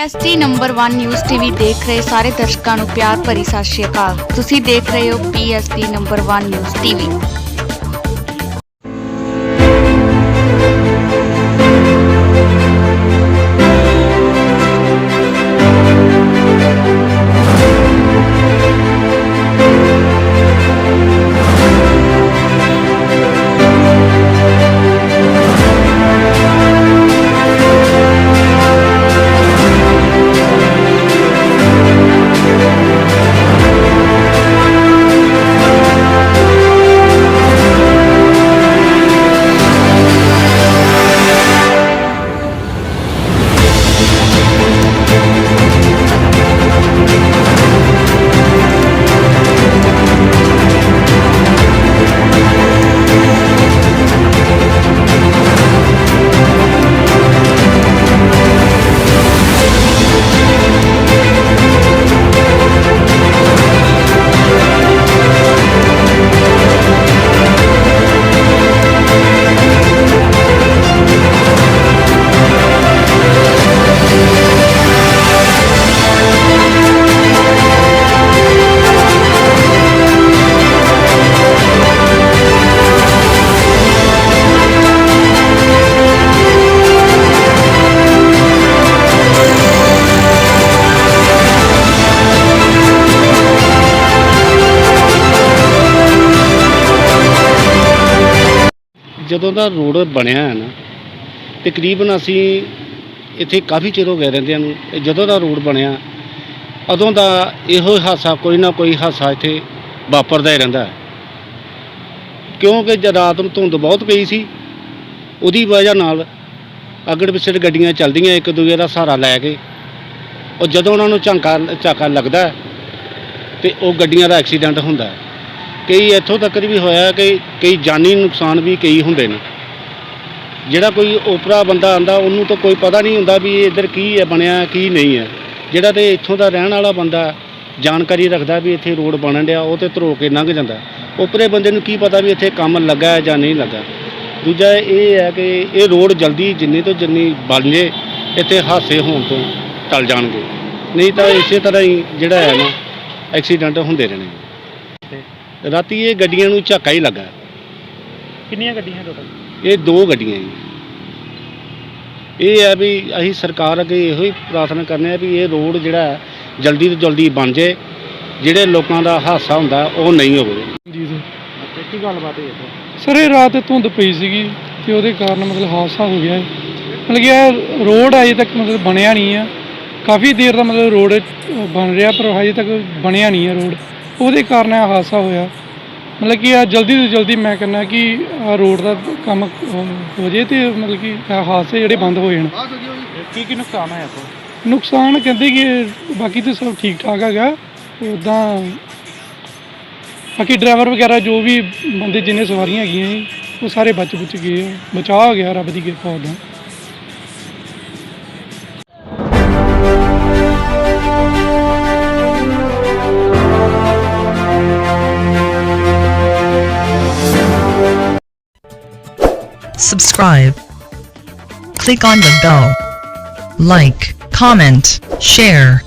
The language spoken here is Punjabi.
ਐਸਟੀ ਨੰਬਰ 1 ਨਿਊਜ਼ ਟੀਵੀ ਦੇਖ ਰਹੇ ਸਾਰੇ ਦਰਸ਼ਕਾਂ ਨੂੰ ਪਿਆਰ ਭਰੀ ਸਤਿ ਸ਼੍ਰੀ ਅਕਾਲ। ਤੁਸੀਂ ਦੇਖ ਰਹੇ ਹੋ ਪੀਐਸਟੀ ਨੰਬਰ 1 ਨਿਊਜ਼ ਟੀਵੀ ਜਦੋਂ ਦਾ ਰੋਡ ਬਣਿਆ ਹੈ ਨਾ ਤਕਰੀਬਨ ਅਸੀਂ ਇੱਥੇ ਕਾਫੀ ਚਿਰ ਹੋ ਗਿਆ ਰਹਿੰਦਿਆਂ ਨੂੰ ਇਹ ਜਦੋਂ ਦਾ ਰੋਡ ਬਣਿਆ ਉਦੋਂ ਦਾ ਇਹੋ ਹੀ ਹਾਸਾ ਕੋਈ ਨਾ ਕੋਈ ਹਾਸਾ ਇੱਥੇ ਵਾਪਰਦਾ ਹੀ ਰਹਿੰਦਾ ਹੈ। ਕਿਉਂਕਿ ਜਦ ਰਾਤ ਨੂੰ ਧੁੰਦ ਬਹੁਤ ਪਈ ਸੀ ਉਹਦੀ ਵਜ੍ਹਾ ਨਾਲ ਅਗੜ ਪਿਛੜ ਗੱਡੀਆਂ ਚੱਲਦੀਆਂ ਇੱਕ ਦੂਜੇ ਦਾ ਸਹਾਰਾ ਲੈ ਕੇ ਉਹ ਜਦੋਂ ਉਹਨਾਂ ਨੂੰ ਝਾਂਕਾ ਝਾਕਾ ਲੱਗਦਾ ਹੈ, ਤੇ ਉਹ ਗੱਡੀਆਂ ਦਾ ਐਕਸੀਡੈਂਟ ਹੁੰਦਾ ਹੈ। ਕਈ ਇੱਥੋਂ ਤੱਕ ਵੀ ਹੋਇਆ ਕਿ ਕਈ ਜਾਨੀ ਨੁਕਸਾਨ ਵੀ ਕਈ ਹੁੰਦੇ ਨੇ। ਜਿਹੜਾ ਕੋਈ ਓਪਰਾ ਬੰਦਾ ਆਂਦਾ, ਉਹਨੂੰ ਤਾਂ ਕੋਈ ਪਤਾ ਨਹੀਂ ਹੁੰਦਾ ਵੀ ਇਹ ਇੱਧਰ ਕੀ ਹੈ, ਬਣਿਆ ਕੀ ਨਹੀਂ ਹੈ। ਜਿਹੜਾ ਤੇ ਇੱਥੋਂ ਦਾ ਰਹਿਣ ਵਾਲਾ ਬੰਦਾ ਜਾਣਕਾਰੀ ਰੱਖਦਾ ਵੀ ਇੱਥੇ ਰੋਡ ਬਣਨ ਡਿਆ, ਉਹ ਤੇ ਧਰੋ ਕੇ ਲੰਘ ਜਾਂਦਾ। ਓਪਰੇ ਬੰਦੇ ਨੂੰ ਕੀ ਪਤਾ ਵੀ ਇੱਥੇ ਕੰਮ ਲੱਗਾ ਹੈ ਜਾਂ ਨਹੀਂ ਲੱਗਾ। ਦੂਜਾ ਇਹ ਹੈ ਕਿ ਇਹ ਰੋਡ ਜਲਦੀ ਜਿੰਨੀ ਤੋਂ ਜਿੰਨੀ ਬਣ ਜੇ, ਇੱਥੇ ਹਾਸੇ ਹੋਣ ਤੋਂ ਟਲ ਜਾਣਗੇ। ਨਹੀਂ ਤਾਂ ਇਸੇ ਤਰ੍ਹਾਂ ਹੀ ਜਿਹੜਾ ਹੈ ਨਾ, ਐਕਸੀਡੈਂਟ ਹੁੰਦੇ ਰਹਿਣੇ ਰਾਤੀ ਇਹ ਗੱਡੀਆਂ ਨੂੰ ਝਾਕਾ ਹੀ ਲੱਗਾ। ਕਿੰਨੀਆਂ ਗੱਡੀਆਂ ਟੋਟਲ ਇਹ ਦੋ ਗੱਡੀਆਂ ਜੀ। ਇਹ ਹੈ ਵੀ ਅਸੀਂ ਸਰਕਾਰ ਅੱਗੇ ਇਹੋ ਹੀ ਪ੍ਰਾਰਥਨਾ ਕਰਨੇ ਆ ਵੀ ਇਹ ਰੋਡ ਜਿਹੜਾ ਹੈ ਜਲਦੀ ਤੋਂ ਜਲਦੀ ਬਣ ਜੇ ਜਿਹੜੇ ਲੋਕਾਂ ਦਾ ਹਾਦਸਾ ਹੁੰਦਾ ਉਹ ਨਹੀਂ ਹੋਵੇ। ਜੀ ਸਰ ਅੱਛਾ ਕੀ ਗੱਲਬਾਤ ਹੈ ਇੱਥੇ? ਸਰ ਇਹ ਰਾਤ ਧੁੰਦ ਪਈ ਸੀਗੀ ਤੇ ਉਹਦੇ ਕਾਰਨ ਮਤਲਬ ਹਾਦਸਾ ਹੋ ਗਿਆ। ਹੈ। ਮਤਲਬ ਕਿ ਇਹ ਰੋਡ ਅਜੇ ਤੱਕ ਮਤਲਬ ਬਣਿਆ ਨਹੀਂ ਆ। ਕਾਫੀ ਦੇਰ ਦਾ ਮਤਲਬ ਰੋਡ ਬਣ ਰਿਹਾ ਪਰ ਹਜੇ ਤੱਕ ਬਣਿਆ ਨਹੀਂ ਹੈ ਰੋਡ। ਉਹਦੇ ਕਾਰਨ ਇਹ ਹਾਦਸਾ ਹੋਇਆ। ਮਤਲਬ ਕਿ ਆ ਜਲਦੀ ਤੋਂ ਜਲਦੀ ਮੈਂ ਕਹਿੰਦਾ ਕਿ ਆ ਰੋਡ ਦਾ ਕੰਮ ਹੋ ਜੇ ਤੇ ਮਤਲਬ ਕਿ ਇਹ ਹਾਦਸੇ ਜਿਹੜੇ ਬੰਦ ਹੋ ਜਾਣ ਕੀ ਕੀ ਨੁਕਸਾਨ ਹੈ ਇੱਥੇ? ਨੁਕਸਾਨ ਕਹਿੰਦੇ ਕਿ ਬਾਕੀ ਤਾਂ ਸਭ ਠੀਕ ਠਾਕ ਹੈਗਾ। ਉਦਾਂ ਬਾਕੀ ਡਰਾਈਵਰ ਵਗੈਰਾ ਜੋ ਵੀ ਬੰਦੇ ਜਿੰਨੇ ਸਵਾਰੀਆਂ ਹੈਗੀਆਂ ਸੀ, ਉਹ ਸਾਰੇ ਬਚ ਬੁੱਚ ਗਏ ਆ। ਬਚਾਅ ਹੋ ਗਿਆ ਰੱਬ ਦੀ ਕਿਰਪਾ ਉਦਾਂ subscribe. Click on the bell. Like, comment, share.